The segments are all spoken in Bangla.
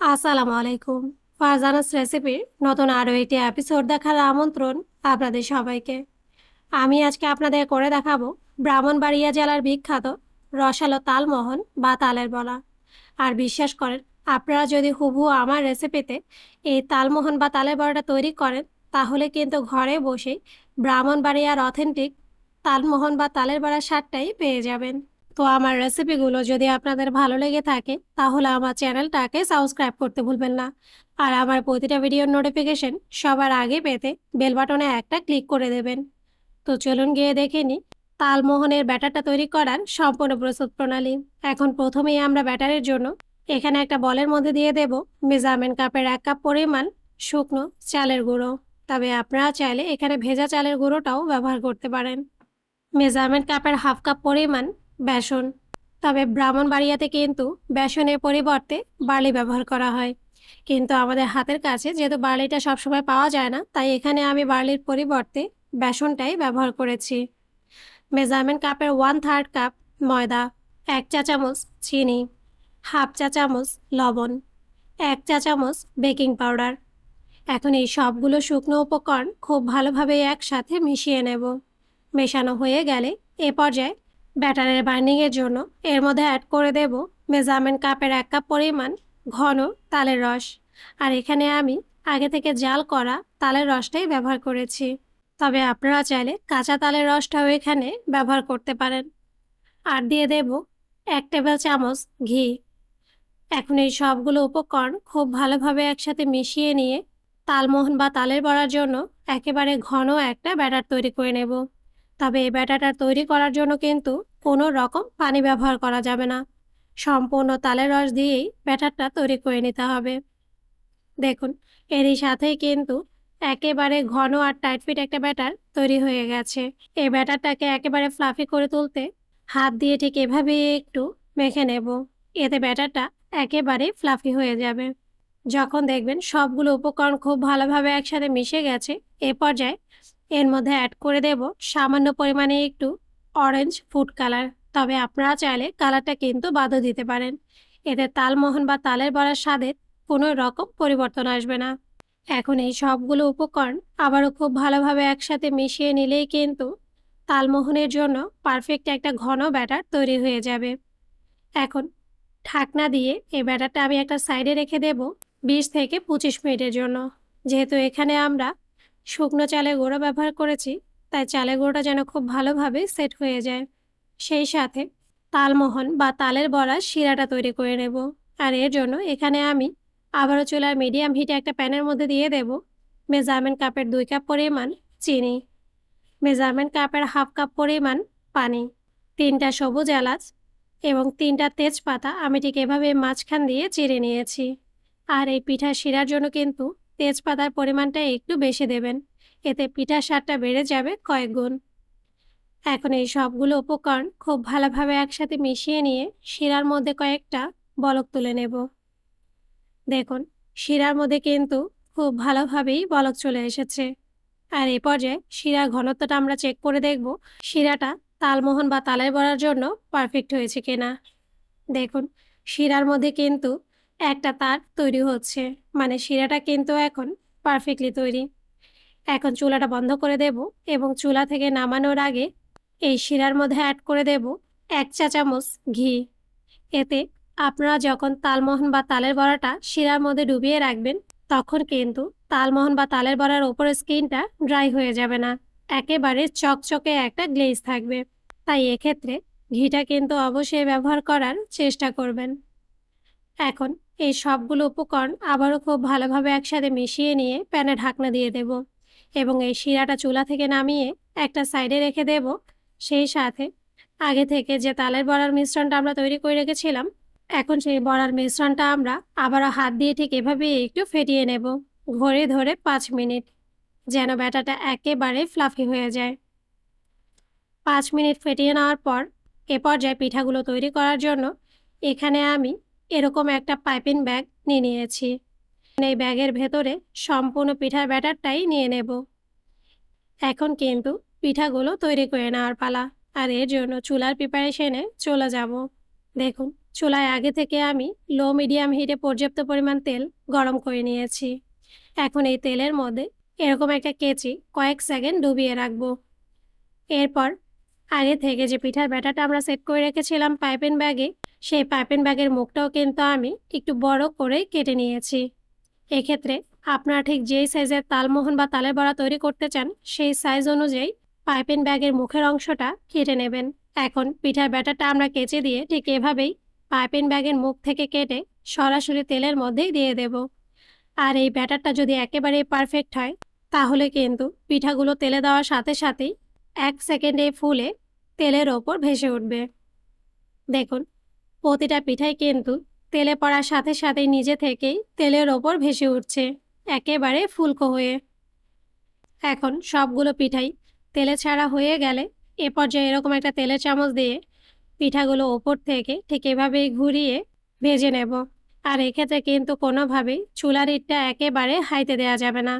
আসসালামু আলাইকুম। ফারজানাস রেসিপির নতুন আরও একটি এপিসোড দেখার আমন্ত্রণ আপনাদের সবাইকে। আমি আজকে আপনাদের করে দেখাবো ব্রাহ্মণবাড়িয়া জেলার বিখ্যাত রসালো তালমোহন বা তালের বলা আর বিশ্বাস করেন, আপনারা যদি হুবহু আমার রেসিপিতে এই তালমোহন বা তালের বড়াটা তৈরি করেন, তাহলে কিন্তু ঘরে বসেই ব্রাহ্মণবাড়িয়ার অথেন্টিক তালমোহন বা তালের বড়ার স্বাদটাই পেয়ে যাবেন। তো আমার রেসিপিগুলো যদি আপনাদের ভালো লেগে থাকে, তাহলে আমার চ্যানেলটাকে সাবস্ক্রাইব করতে ভুলবেন না। আর আমার প্রতিটা ভিডিওর নোটিফিকেশন সবার আগে পেতে বেল বাটনে একটা ক্লিক করে দেবেন। তো চলুন গিয়ে দেখে নিই, তালমোহনের ব্যাটারটা তৈরি করার সম্পূর্ণ প্রস্তুত প্রণালী। এখন প্রথমেই আমরা ব্যাটারের জন্য এখানে একটা বলের মধ্যে দিয়ে দেব মেজারমেন্ট কাপের এক কাপ পরিমাণ শুকনো চালের গুঁড়ো। তবে আপনারা চাইলে এখানে ভেজা চালের গুঁড়োটাও ব্যবহার করতে পারেন। মেজারমেন্ট কাপের হাফ কাপ পরিমাণ বেসন। তবে ব্রাহ্মণবাড়িয়াতে কিন্তু বেসনের পরিবর্তে বার্লি ব্যবহার করা হয়। কিন্তু আমাদের হাতের কাছে যেহেতু বার্লিটা সবসময় পাওয়া যায় না, তাই এখানে আমি বার্লির পরিবর্তে বেসনটাই ব্যবহার করেছি। মেজারমেন্ট কাপের ওয়ান থার্ড কাপ ময়দা, এক চা চামচ চিনি, হাফ চা চামচ লবণ, এক চা চামচ বেকিং পাউডার। এখন এই সবগুলো শুকনো উপকরণ খুব ভালোভাবে একসাথে মিশিয়ে নেব। মেশানো হয়ে গেলে এ পর্যায়ে ব্যাটারের বাইন্ডিংয়ের জন্য এর মধ্যে অ্যাড করে দেব মেজারমেন্ট কাপের এক কাপ পরিমাণ ঘন তালের রস। আর এখানে আমি আগে থেকে জাল করা তালের রসটাই ব্যবহার করেছি। তবে আপনারা চাইলে কাঁচা তালের রসটাও এখানে ব্যবহার করতে পারেন। আর দিয়ে দেব এক টেবিল চামচ ঘি। এখন এই সবগুলো উপকরণ খুব ভালোভাবে একসাথে মিশিয়ে নিয়ে তালমোহন বা তালের বড়ার জন্য একেবারে ঘন একটা ব্যাটার তৈরি করে নেব। তবে এই ব্যাটারটা তৈরি করার জন্য কিন্তু কোনো রকম পানি ব্যবহার করা যাবে না। সম্পূর্ণ তালের রস দিয়েই ব্যাটারটা তৈরি করে নিতে হবে। দেখুন, এরই সাথেই কিন্তু একেবারে ঘন আর টাইট ফিট একটা ব্যাটার তৈরি হয়ে গেছে। এই ব্যাটারটাকে একেবারে ফ্লাফি করে তুলতে হাত দিয়ে ঠিক এভাবে একটু মেখে নেব। এতে ব্যাটারটা একেবারে ফ্লাফি হয়ে যাবে। যখন দেখবেন সবগুলো উপকরণ খুব ভালোভাবে একসাথে মিশে গেছে, এ পর্যায়ে এর মধ্যে অ্যাড করে দেব সামান্য পরিমাণে একটু অরেঞ্জ ফুড কালার তবে আপনারা চাইলে কালারটা কিন্তু বাদও দিতে পারেন। এতে তালমোহন বা তালের বড়ার স্বাদের কোনো রকম পরিবর্তন আসবে না। এখন এই সবগুলো উপকরণ আবারও খুব ভালোভাবে একসাথে মিশিয়ে নিলেই কিন্তু তালমোহনের জন্য পারফেক্ট একটা ঘন ব্যাটার তৈরি হয়ে যাবে। এখন ঢাকনা দিয়ে এই ব্যাটারটা আমি একটা সাইডে রেখে দেব বিশ থেকে পঁচিশ মিনিটের জন্য। যেহেতু এখানে আমরা শুকনো চালের গুঁড়ো ব্যবহার করেছি, তাই চালের গুঁড়োটা যেন খুব ভালোভাবে সেট হয়ে যায়। সেই সাথে তালমোহন বা তালের বড়া শিরাটা তৈরি করে নেব। আর এর জন্য এখানে আমি আবারও চুলার মিডিয়াম হিটে একটা প্যানের মধ্যে দিয়ে দেব মেজারমেন্ট কাপের দুই কাপ পরিমাণ চিনি, মেজারমেন্ট কাপের হাফ কাপ পরিমাণ পানি, তিনটা সবুজ এলাচ এবং তিনটা তেজপাতা। আমি ঠিক এভাবে মাঝখান দিয়ে চিড়ে নিয়েছি। আর এই পিঠা শিরার জন্য কিন্তু তেজপাতার পরিমাণটা একটু বেশি দেবেন। এতে পিঠার স্বাদটা বেড়ে যাবে কয়েক গুণ। এখন এই সবগুলো উপকরণ খুব ভালোভাবে একসাথে মিশিয়ে নিয়ে শিরার মধ্যে কয়েকটা বলক তুলে নেব। দেখুন, শিরার মধ্যে কিন্তু খুব ভালোভাবেই বলক চলে এসেছে। আর এই পর্যায়ে শিরার ঘনত্বটা আমরা চেক করে দেখব, শিরাটা তালমোহন বা তালের বড়ার জন্য পারফেক্ট হয়েছে কিনা। দেখুন, শিরার মধ্যে কিন্তু একটা তার তৈরি হচ্ছে। মানে শিরাটা কিন্তু এখন পারফেক্টলি তৈরি। এখন চুলাটা বন্ধ করে দেব এবং চুলা থেকে নামানোর আগে এই শিরার মধ্যে অ্যাড করে দেব এক চা চামচ ঘি। এতে আপনারা যখন তালমোহন বা তালের বড়াটা শিরার মধ্যে ডুবিয়ে রাখবেন, তখন কিন্তু তালমোহন বা তালের বড়ার ওপরের স্কিনটা ড্রাই হয়ে যাবে না। একেবারে চকচকে একটা গ্লেজ থাকবে। তাই এক্ষেত্রে ঘিটা কিন্তু অবশ্যই ব্যবহার করার চেষ্টা করবেন। এখন এই সবগুলো উপকরণ আবারও খুব ভালোভাবে একসাথে মিশিয়ে নিয়ে প্যানে ঢাকনা দিয়ে দেব এবং এই শিরাটা চুলা থেকে নামিয়ে একটা সাইডে রেখে দেব। সেই সাথে আগে থেকে যে তালের বড়ার মিশ্রণটা আমরা তৈরি করে রেখেছিলাম, এখন সেই বড়ার মিশ্রণটা আমরা আবারও হাত দিয়ে ঠিক এভাবে একটু ফেটিয়ে নেব ঘড়ি ধরে পাঁচ মিনিট যেন ব্যাটাটা একেবারে ফ্লাফি হয়ে যায়। পাঁচ মিনিট ফেটিয়ে নেওয়ার পর এ পর্যায়ে পিঠাগুলো তৈরি করার জন্য এখানে আমি এরকম একটা পাইপিং ব্যাগ নিয়ে নিয়েছি। এই ব্যাগের ভেতরে সম্পূর্ণ পিঠার ব্যাটারটাই নিয়ে নেব। এখন কিন্তু পিঠাগুলো তৈরি করে নেওয়ার পালা, আর এর জন্য চুলার প্রিপারেশনে চলে যাব। দেখুন, চুলায় আগে থেকে আমি লো মিডিয়াম হিটে পর্যাপ্ত পরিমাণ তেল গরম করে নিয়েছি। এখন এই তেলের মধ্যে এরকম একটা কেচি কয়েক সেকেন্ড ডুবিয়ে রাখব। এরপর আগে থেকে যে পিঠার ব্যাটাটা আমরা সেট করে রেখেছিলাম পাইপেন ব্যাগে সেই পাইপেন ব্যাগের মুখটাও কিন্তু আমি একটু বড় করে কেটে নিয়েছি। এক্ষেত্রে আপনারা ঠিক যেই সাইজের তালমোহন বা তালের বড়া তৈরি করতে চান, সেই সাইজ অনুযায়ী পাইপেন ব্যাগের মুখের অংশটা কেটে নেবেন। এখন পিঠার ব্যাটারটা আমরা কেচে দিয়ে ঠিক এভাবেই পাইপেন ব্যাগের মুখ থেকে কেটে সরাসরি তেলের মধ্যেই দিয়ে দেব। আর এই ব্যাটারটা যদি একেবারেই পারফেক্ট হয়, তাহলে কিন্তু পিঠাগুলো তেলে দেওয়ার সাথে সাথেই এক সেকেন্ডে ফুলে তেলের ওপর ভেসে উঠবে। দেখুন প্রতিটা পিঠাই কিন্তু তেলে পড়ার সাথে সাথেই নিজে থেকেই তেলের ওপর ভেসে উঠছে, একেবারে ফুলকো হয়ে। এখন সবগুলো পিঠাই তেলে ছাড়া হয়ে গেলে এ পর্যায়ে এরকম একটা তেলের চামচ দিয়ে পিঠাগুলো ওপর থেকে ঠিক এভাবেই ঘুরিয়ে ভেজে নেব। আর এক্ষেত্রে কিন্তু কোনোভাবেই চুলার হিটটা একেবারে হাইতে দেওয়া যাবে না।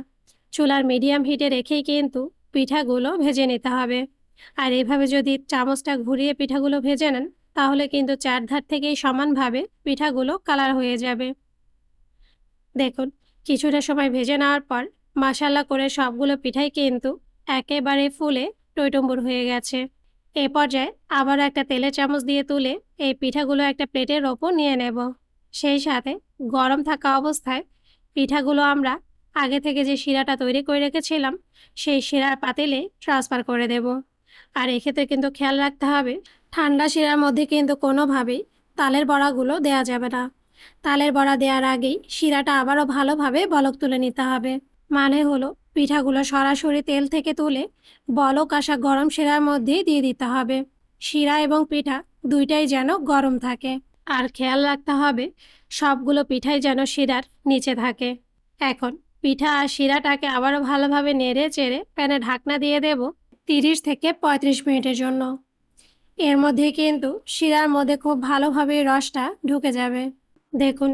চুলার মিডিয়াম হিটে রেখেই কিন্তু পিঠাগুলো ভেজে নিতে হবে। আর এভাবে যদি চামচটা ঘুরিয়ে পিঠাগুলো ভেজে নেন তাহলে কিন্তু চারধার থেকেই সমানভাবে পিঠাগুলো কালার হয়ে যাবে। দেখুন, কিছুটা সময় ভেজে নেওয়ার পর মশালা করে সবগুলো পিঠাই কিন্তু একেবারে ফুলে টইটম্বুর হয়ে গেছে। এ পর্যায়ে আবার একটা তেলের চামচ দিয়ে তুলে এই পিঠাগুলো একটা প্লেটের ওপর নিয়ে নেব। সেই সাথে গরম থাকা অবস্থায় পিঠাগুলো আমরা আগে থেকে যে শিরাটা তৈরি করে রেখেছিলাম, সেই শিরার পাতিলে ট্রান্সফার করে দেব। আর এক্ষেত্রে কিন্তু খেয়াল রাখতে হবে ঠান্ডা শিরার মধ্যে কিন্তু কোনোভাবেই তালের বড়াগুলো দেয়া যাবে না। তালের বড়া দেওয়ার আগেই শিরাটা আবারও ভালোভাবে বলক তুলে নিতে হবে। মানে হলো পিঠাগুলো সরাসরি তেল থেকে তুলে বলক আসা গরম শিরার মধ্যেই দিয়ে দিতে হবে। শিরা এবং পিঠা দুইটাই যেন গরম থাকে। আর খেয়াল রাখতে হবে সবগুলো পিঠাই যেন শিরার নিচে থাকে। এখন পিঠা আর শিরাটাকে আবারও ভালোভাবে নেড়ে চেড়ে প্যানে ঢাকনা দিয়ে দেব তিরিশ থেকে পঁয়ত্রিশ মিনিটের জন্য। এর মধ্যে কিন্তু শিরার মধ্যে খুব ভালোভাবে রসটা ঢুকে যাবে। দেখুন,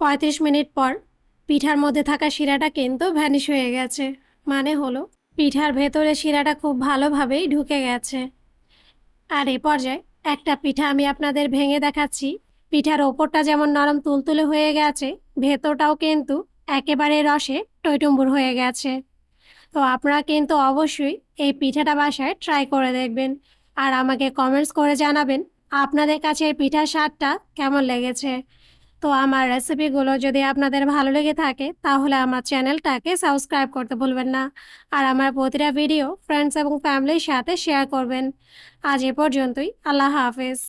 পঁয়ত্রিশ মিনিট পর পিঠার মধ্যে থাকা শিরাটা কিন্তু ভ্যানিশ হয়ে গেছে। মানে হলো, পিঠার ভেতরে শিরাটা খুব ভালোভাবেই ঢুকে গেছে। আর এ পর্যায়ে একটা পিঠা আমি আপনাদের ভেঙে দেখাচ্ছি। পিঠার ওপরটা যেমন নরম তুলতুলে হয়ে গেছে, ভেতরটাও কিন্তু একেবারে রসে টইটুম্বুর হয়ে গেছে। তো আপনারা কিন্তু অবশ্যই এই পিঠাটা বাসায় ট্রাই করে দেখবেন। আর আমাকে কমেন্টস করে জানাবেন, আপনাদের কাছে পিঠার স্বাদটা কেমন লেগেছে? তো আমার রেসিপিগুলো যদি আপনাদের ভালো লেগে থাকে, তাহলে আমার চ্যানেলটাকে সাবস্ক্রাইব করতে ভুলবেন না। আর আমার প্রতিটা ভিডিও ফ্রেন্ডস এবং ফ্যামিলির সাথে শেয়ার করবেন। আজ এ পর্যন্তই, আল্লাহ হাফেজ।